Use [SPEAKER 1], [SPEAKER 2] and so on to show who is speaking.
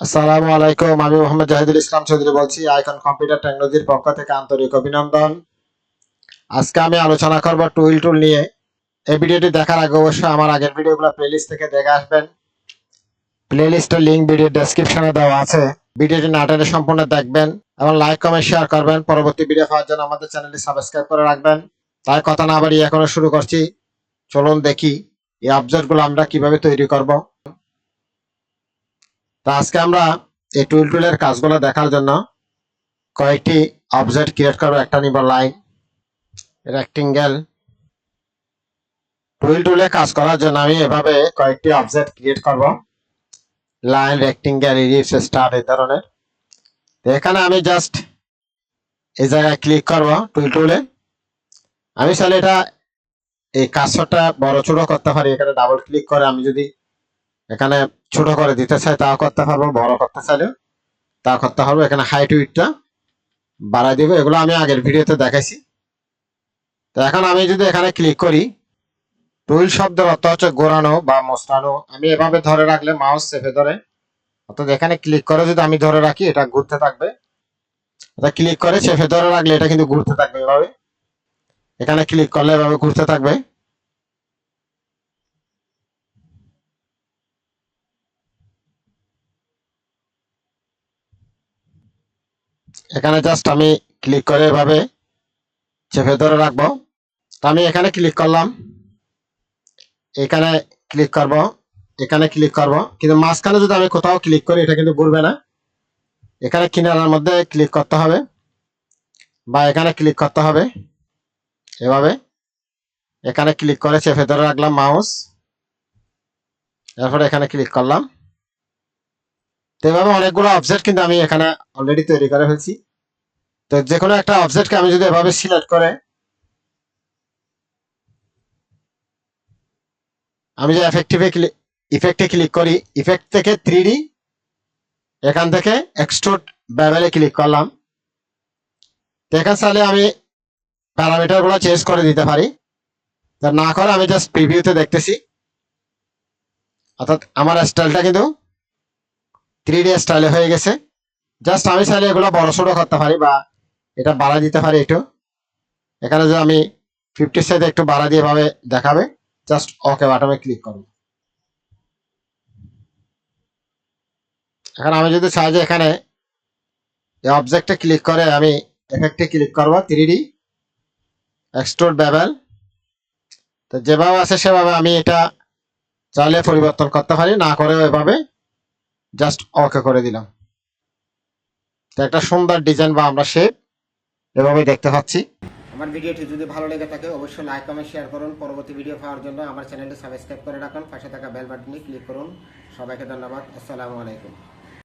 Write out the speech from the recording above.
[SPEAKER 1] আসসালামু আলাইকুম, আমি মোহাম্মদ জাহিদুল ইসলাম চৌধুরী বলছি, আইকন কম্পিউটার টেকনোলজির পক্ষ থেকে আন্তরিক অভিনন্দন। আজকে আমি আলোচনা করব টুইল টুল নিয়ে। এই ভিডিওটি দেখার আগে অবশ্যই আমার আগের ভিডিওগুলো প্লেলিস্ট থেকে দেখে আসবেন। প্লেলিস্টের লিঙ্ক ভিডিও ডেসক্রিপশনে দেওয়া আছে। ভিডিওটি না টেনে সম্পূর্ণ দেখবেন এবং লাইক কমেন্ট শেয়ার করবেন। পরবর্তী ভিডিও পাওয়ার জন্য আমাদের চ্যানেলটি সাবস্ক্রাইব করে রাখবেন। তাই কথা না বাড়িয়ে এখনও শুরু করছি। চলুন দেখি এই অবজেক্টগুলো আমরা কীভাবে তৈরি করব। আজকে আমরা এই টুল টুলের কাজগুলো দেখার জন্য কয়েকটি অবজেক্ট ক্রিয়েট করব। একটা নিব লাইন রেক্টিঙ্গেল টুল টুলে কাজ করার জন্য আমি এভাবে কয়েকটি অবজেক্ট ক্রিয়েট করব। লাইন রেক্টিঙ্গেল ইলিপস স্টার এই ধরনের। এখানে আমি জাস্ট এই জায়গায় ক্লিক করব টুল টুলে আমি চাইলে এটা এই কাজটা বড় ছোট করতে পারি, এখানে ডাবল ক্লিক করে আমি যদি এখানে ছোট করে দিতে চাই তাও করতে পারব, বড় করতে চাইলেও তা করতে পারব। এখানে হাইট উইটটা বাড়াই দিব। এগুলো আমি আগের ভিডিওতে দেখাইছি। তো এখন আমি যদি এখানে ক্লিক করি টুল শব্দের অর্থ হচ্ছে ঘোরানো বা মোস্টানো আমি এভাবে ধরে রাখলে মাউস চেপে ধরে। অর্থাৎ এখানে ক্লিক করে যদি আমি ধরে রাখি, এটা ঘুরতে থাকবে। এটা ক্লিক করে চেপে ধরে রাখলে এটা কিন্তু ঘুরতে থাকবে এভাবে। এখানে ক্লিক করলে এভাবে ঘুরতে থাকবে। এখানে জাস্ট আমি ক্লিক করে এভাবে চেপে ধরে রাখব। তো আমি এখানে ক্লিক করলাম। এখানে ক্লিক করব। এখানে ক্লিক করব। কিন্তু মাঝখানে যদি আমি কোথাও ক্লিক করি, এটা কিন্তু ঘুরবে না। এখানে কিনারার মধ্যে ক্লিক করতে হবে বা এখানে ক্লিক করতে হবে এভাবে। এখানে ক্লিক করে চেপে ধরে রাখলাম মাউস এরপরে এখানে ক্লিক করলাম। তো এভাবে অনেকগুলো অবজেক্ট কিন্তু আমি এখানে অলরেডি তৈরি করে ফেলছি। তো যে কোনো একটা অবজেক্টকে আমি যদি এভাবে সিলেক্ট করে, আমি যে এফেক্টিভে ক্লিক ইফেক্টে ক্লিক করি ইফেক্ট থেকে থ্রি এখান থেকে এক্সট্রোড ব্যাবেলে ক্লিক করলাম। তো এখান চাইলে আমি প্যারামিটারগুলো চেঞ্জ করে দিতে পারি। তা না করে আমি জাস্ট প্রিভিউতে দেখতেছি। অর্থাৎ আমার স্টাইলটা কিন্তু থ্রি ডি স্টাইলে হয়ে গেছে। জাস্ট আমি চাইলে এগুলো বড় ছোট করতে পারি বা এটা বাড়া দিতে পারি একটু। এখানে যে আমি ফিফটি সাইজ একটু বাড়া দিয়ে ভাবে দেখাবে। জাস্ট ওকে বাটনে ক্লিক করব এখন আমি যদি চাই যে এখানে এই অবজেক্টে ক্লিক করে আমি এফেক্টে ক্লিক করব থ্রি ডি এক্সট্রোড ব্যাবেল তো যেভাবে আছে সেভাবে আমি এটা চাইলে পরিবর্তন করতে পারি, না করেও এভাবে জাস্ট ওকে করে দিলাম। তো একটা সুন্দর ডিজাইন বা আমরা শেপ এভাবে দেখতে পাচ্ছি।
[SPEAKER 2] আমার ভিডিওটি যদি ভালো লেগে থাকে, অবশ্যই লাইক কমেন্ট শেয়ার করুন। পরবর্তী ভিডিও পাওয়ার জন্য আমার চ্যানেলটি সাবস্ক্রাইব করে রাখুন। পাশে থাকা বেল বাটনে ক্লিক করুন। সবাইকে ধন্যবাদ। আসসালামু আলাইকুম।